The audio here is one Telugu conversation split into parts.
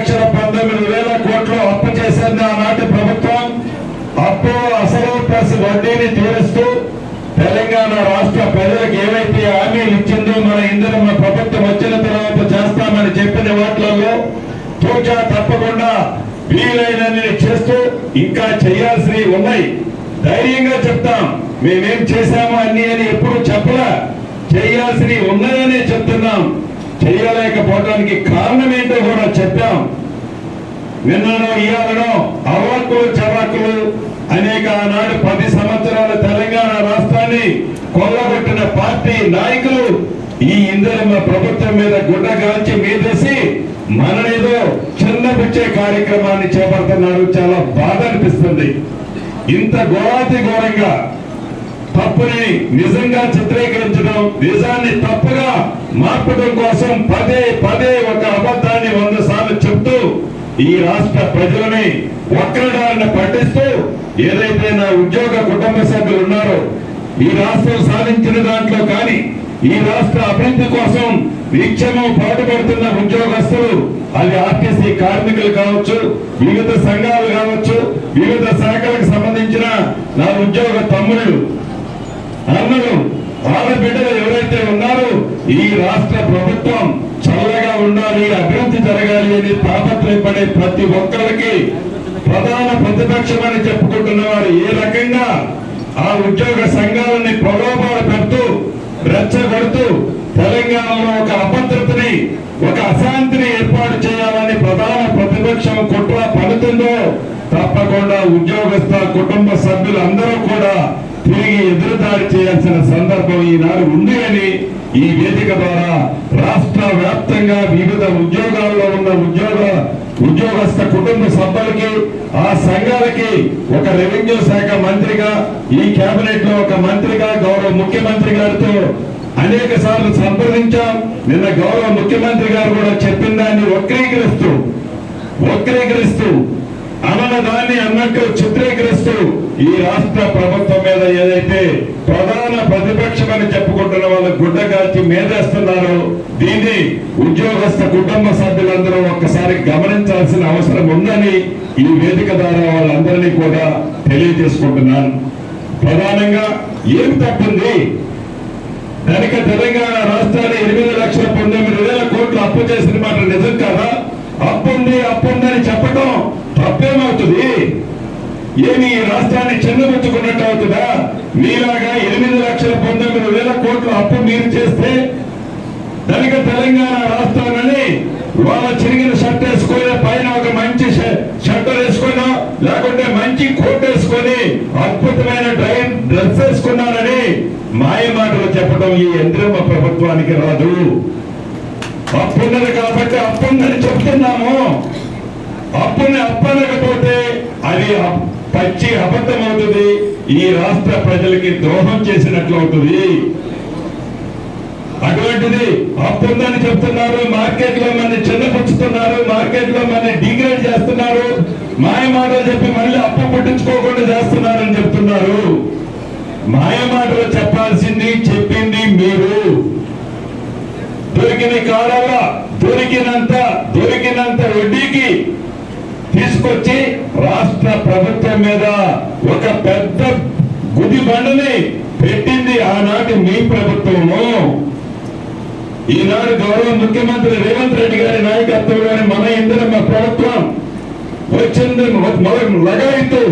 లక్షల పంతొమ్మిది వేల కోట్లు అప్పు చేసింది ఆనాటి ప్రభుత్వం. అప్పు అసలు ప్లస్ వడ్డీని తీరుస్తూ తెలంగాణ రాష్ట్ర ప్రజలకు ఏవైతే హామీలు ఇచ్చిందో మన ఇందిరమ్మ ప్రభుత్వం వచ్చిన తర్వాత చేస్తామని చెప్పిన వాటిలలో తూచా తప్పకుండా వీలైనన్ని చేస్తూ ఇంకా చేయాల్సినవి ఉన్నాయి. ధైర్యంగా చెప్తాం మేమేం చేశాము అన్ని అని ఎప్పుడు చెప్పలా. చేయాల్సినవి ఉన్నాయనే చెప్తున్నాం. చేయలేకపోవడానికి కారణం ఏంటో కూడా చెప్పాం. విన్నాను ఇయాలనో అవాక్కులు చవాకులు అనేక ఆనాడు పది సంవత్సరాల తెలంగాణ రాష్ట్రాన్ని కొల్లగొట్టిన పార్టీ నాయకులు ఈ ఇందిరమ్మ ప్రభుత్వం మీద గుడ్డ కాల్చి మీదేసి మననేదో చిన్నపిచ్చే కార్యక్రమాన్ని చేపడుతున్నారు. చాలా బాధ అనిపిస్తుంది. ఇంత ఘోరాతి ఘోరంగా తప్పుని నిజంగా చిత్రీకరించడం నిజాన్ని తప్పుగా మార్పడం కోసం పదే పదే ఒక అబద్ధాన్ని వంద సార్లు చెప్తూ ఈ రాష్ట్ర ప్రజలని వక్రడాలను పట్టిస్తూ ఏదైతే నా ఉద్యోగ కుటుంబ సభ్యులు ఉన్నారో ఈ రాష్ట్రం సాధించిన దాంట్లో కానీ ఈ రాష్ట్ర అభివృద్ధి కోసం నిత్యము పాటుపడుతున్న ఉద్యోగస్తులు అది ఆర్టీసీ కార్మికులు కావచ్చు వివిధ సంఘాలు కావచ్చు వివిధ శాఖలకు సంబంధించిన నా ఉద్యోగ తమ్ముళ్ళు అన్నలు ఆడబిడ్డలు ఎవరైతే ఉన్నారో ఈ రాష్ట్ర ప్రభుత్వం చల్లగా ఉండాలి అభివృద్ధి జరగాలి అని తాపత్రయపడే ప్రతి ఒక్కరికి ప్రధాన ప్రతిపక్షం అని చెప్పుకుంటున్న వారు ఏ రకంగా ఆ ఉద్యోగ సంఘాలని ప్రలోభాలు పెడుతూ రెచ్చగొడుతూ తెలంగాణలో ఒక అభద్రతని ఒక అశాంతిని ఏర్పాటు చేయాలని ప్రధాన ప్రతిపక్షం కుట్ర పడుతుందో తప్పకుండా ఉద్యోగస్థ కుటుంబ సభ్యులు అందరూ కూడా తిరిగి ఎదురుదాడి చేయాల్సిన సందర్భం ఈనాడు ఉంది అని ఈ వేదిక ద్వారా రాష్ట్ర వ్యాప్తంగా వివిధ ఉద్యోగాల్లో ఉన్న ఉద్యోగ ఉద్యోగస్థ కుటుంబ సభ్యులకి ఆ సంఘాలకి ఒక రెవెన్యూ శాఖ మంత్రిగా ఈ కేబినెట్లో ఒక మంత్రిగా గౌరవ ముఖ్యమంత్రి గారితో అనేక సార్లు సంప్రదించాం. నిన్న గౌరవ ముఖ్యమంత్రి గారు కూడా చెప్పిన దాన్ని వక్రీకరిస్తూ వక్రీకరిస్తూ అనన దాన్ని అన్నట్టు చిత్రీకరిస్తూ ఈ రాష్ట్ర ప్రభుత్వం మీద ఏదైతే ప్రధాన ప్రతిపక్షం అని చెప్పుకుంటున్న వాళ్ళు గుడ్డ కాల్చి మేదేస్తున్నారో దీన్ని ఉద్యోగస్థ కుటుంబ సభ్యులందరూ ఒక్కసారి గమనించాల్సిన అవసరం ఉందని ఈ వేదిక ద్వారా వాళ్ళందరినీ కూడా తెలియజేసుకుంటున్నాను. ప్రధానంగా ఏం తప్పింది? కనుక తెలంగాణ రాష్ట్రాన్ని ఎనిమిది లక్షల పంతొమ్మిది వేల కోట్లు అప్పు చేసిన మాట నిజం కాదా? అప్పుంది అప్పుందని చెప్పటం తప్పేమవుతుంది ఏమి రాష్ట్రాన్ని చిన్నబుచ్చుకున్నట్టు అవుతుందా? మీలాగా ఎనిమిది లక్షల పంతొమ్మిది వేల కోట్లు అప్పు మీరు చేస్తే ధనిక తెలంగాణ రాష్ట్రాన్ని వాళ్ళ చిరిగిన షర్ట్ వేసుకొని పైన ఒక మంచి షర్టర్ షర్ట్ లేకుంటే మంచి కోట్ వేసుకొని అద్భుతమైన డ్రైన్ డ్రెస్ వేసుకున్నారని మాయ మాటలు చెప్పడం ఈ యంత్రమ ప్రభుత్వానికి రాదు. అప్పున్నది కాబట్టి అప్పుందని చెప్తున్నాము. అప్పుని అప్పనకపోతే అది పచ్చి అబద్ధం అవుతుంది ఈ రాష్ట్ర ప్రజలకి ద్రోహం చేసినట్లు అవుతుంది అటువంటిది అప్పుందని చెప్తున్నారు మార్కెట్లో మన చిన్నపుచ్చుతున్నారు మార్కెట్లో మన డిగ్రేడ్ చేస్తున్నారు. మాయ మాటలు చెప్పి మళ్ళీ అప్పు పుట్టించుకోకూడదు. తీసుకొచ్చి రాష్ట్ర ప్రభుత్వం మీద ఒక పెద్ద గుది బండని పెట్టింది ఆనాటి మీ ప్రభుత్వము. ఈనాడు గౌరవ ముఖ్యమంత్రి రేవంత్ రెడ్డి గారి నాయకత్వంలోని మన ఇందిరమ్మ ప్రభుత్వం వచ్చింది లగాయితూ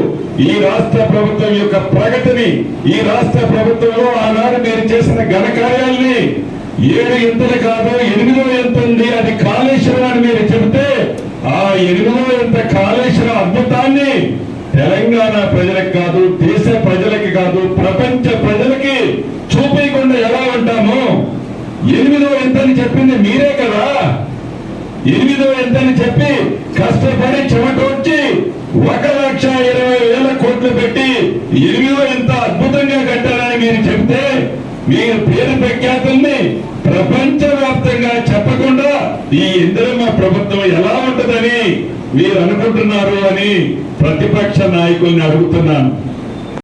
ఈ రాష్ట్ర ప్రభుత్వం యొక్క ప్రగతిని ఈ రాష్ట్ర ప్రభుత్వంలో ఆనాడు మీరు చేసిన ఘనకార్యాల్ని ఏడు ఎంతలు కాదు ఎనిమిదో ఎంత ఉంది అది కాళేశ్వరం అని మీరు చెబితే ఆ ఎనిమిదో ఎంత కాళేశ్వరం అద్భుతాన్ని తెలంగాణ ప్రజలకు కాదు దేశ ప్రజలకి కాదు ప్రపంచ ప్రజలకి చూపించకుండా ఎలా ఉంటాము? ఎనిమిదో ఎంతని చెప్పింది మీరే కదా. ఎనిమిదో ఎంతని చెప్పి కష్టపడి చెమటొచ్చి ఒక లక్ష ఇరవై వేల కోట్లు పెట్టి ఎనిమిదో ఎంత అద్భుతంగా కట్టారని మీరు చెప్తే మీరు పేరు ప్రఖ్యాతుల్ని ప్రపంచ ఈ ఇందిరమ్మ ప్రభుత్వం ఎలా ఉంటుందని మీరు అనుకుంటున్నారు అని ప్రతిపక్ష నాయకుల్ని అడుగుతున్నాను.